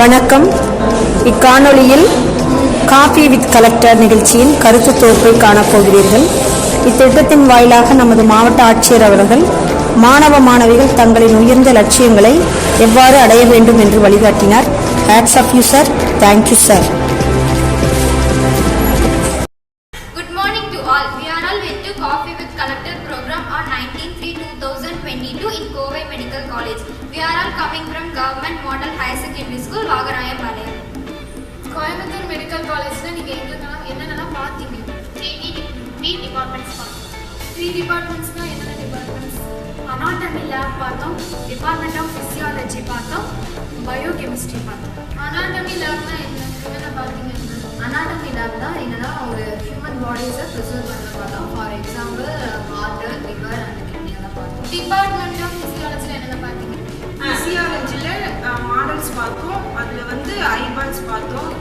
வணக்கம். இக்காணொளியில் coffee with collector நிகழ்ச்சியின் கருத்து தொகுப்பை காணப்போகிறீர்கள் இத்திட்டத்தின் வாயிலாக நமது மாவட்ட ஆட்சியர் அவர்கள் மாணவ மாணவிகள் தங்களின் உயர்ந்த லட்சியங்களை எவ்வாறு அடைய வேண்டும் என்று வழிகாட்டினார். Hats off you sir thank you sir Good morning to all. We are all went to Coffee with Collector program on 19-3-2022 in Kovai Medical College. We are all coming from Government Model Higher Secondary School, Vagarayapalem. Coimbatore medical காலேஜில் நீங்கள் எங்கெல்லாம் என்னென்னலாம் பார்த்தீங்க? Three three departments பார்த்தோம். Three டிபார்ட்மெண்ட்ஸ்னால் என்னென்ன departments anatomy lab பார்த்தோம் department of physiology பார்த்தோம் பயோ கெமிஸ்ட்ரி பார்த்தோம் அனாட்டமி லேப்னா என்ன? என்னென்ன பார்த்தீங்க? அனாட்டமி லேப் தான் என்னன்னா ஒரு ஹியூமன் பாடிஸை ப்ரிசர்வ் பண்ண பார்த்தோம். டிபார்ட்மெண்ட் ஆஃப் ஃபிசியாலஜியில் என்னென்ன பார்த்தீங்க? ஃபிசியாலஜியில் மாடல்ஸ் பார்த்தோம். அதில் வந்து ஐபால்ஸ் பார்த்தோம்.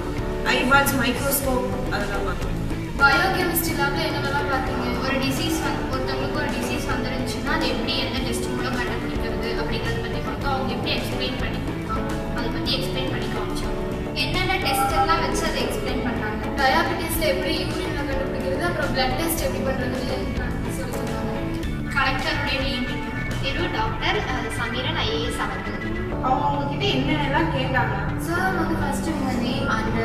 ஐபால்ஸ் மைக்ரோஸ்கோப் அதெல்லாம் பார்த்தோம். பயோ கெமிஸ்ட்ரி லேபில் என்னென்னலாம் பார்த்தீங்க? ஒரு டிசீஸ் வந்து ஒருத்தவங்களுக்கு ஒரு டிசீஸ் வந்துருந்துச்சுன்னா அது எப்படி எந்த டெஸ்ட் மூலம் கண்டுபிடிக்கிறது அப்படிங்கிறத பற்றி பார்த்தோம் அவங்க எப்படி எக்ஸ்பிளைன் பண்ணி கொடுத்தாங்க அதை பற்றி எக்ஸ்பிளைன் பண்ணி காமிச்சோம். என்னென்ன டெஸ்ட் எல்லாம் வச்சு அதை எக்ஸ்பிளைன் பண்ணாங்க? டயாபெட்டிஸில் எப்படி யூரின் கண்டுபிடிக்கிறது? அப்புறம் பிளட் டெஸ்ட் எப்படி பண்ணுறதுன்னு சொல்லி சொன்னாங்க கலெக்டருடைய நேம் சமீரன் ஐஏஎஸ் அவர்கள் அவங்க உங்ககிட்ட என்னென்னலாம் கேட்டாங்க? சார் வந்து ஃபஸ்ட்டு உங்கள் name and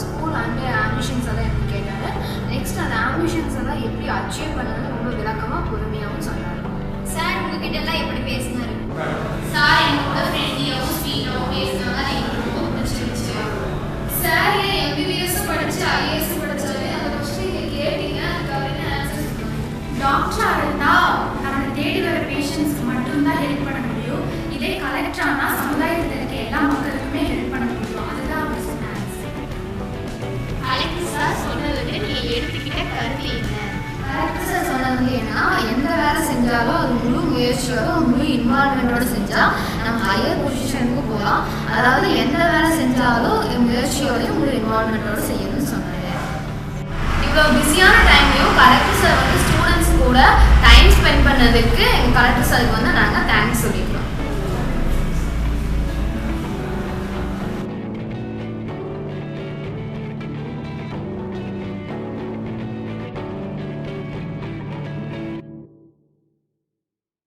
school and ambitions எல்லாம் எப்படி கேட்டாரு? நெக்ஸ்ட் அந்த ஆம்பிஷன்ஸ் எல்லாம் எப்படி அச்சீவ் பண்ணணும்னு ரொம்ப விளக்கமாக பொறுமையாகவும் சொன்னார். சார் உங்ககிட்ட எல்லாம் எப்படி பேசினாரு? சார் என்னோட ஃப்ரெண்ட்லியாகவும் ஸ்வீட்டாகவும் பேசினாங்க அது எனக்கு ரொம்ப பிடிச்சிருந்துச்சு. சார் எம்பிபிஎஸ் படிச்சு ஐஏஎஸ் படிச்சாரு அதை ஃபஸ்ட்டு நீங்கள் கேட்டீங்க அதுக்கு அவர் என்ன ஆன்சர் செஞ்சாலும் அது முழு முயற்சியோட முழு இன்வால்மெண்ட்டோட செஞ்சால் நம்ம ஹையர் பொசிஷனுக்கு போகலாம் அதாவது எந்த வேலை செஞ்சாலும் முயற்சியோடையும் முழு இன்வால்மெண்ட்டோட செய்யணும்னு சொன்னார் இவ்வளோ பிஸியான டைம்லையும் கலெக்டர் சார் வந்து ஸ்டூடெண்ட்ஸ் கூட டைம் ஸ்பெண்ட் பண்ணதுக்கு எங்கள் கலெக்டர் சாருக்கு வந்து நாங்கள் தேங்க்ஸ் சொல்லிக்கிறோம்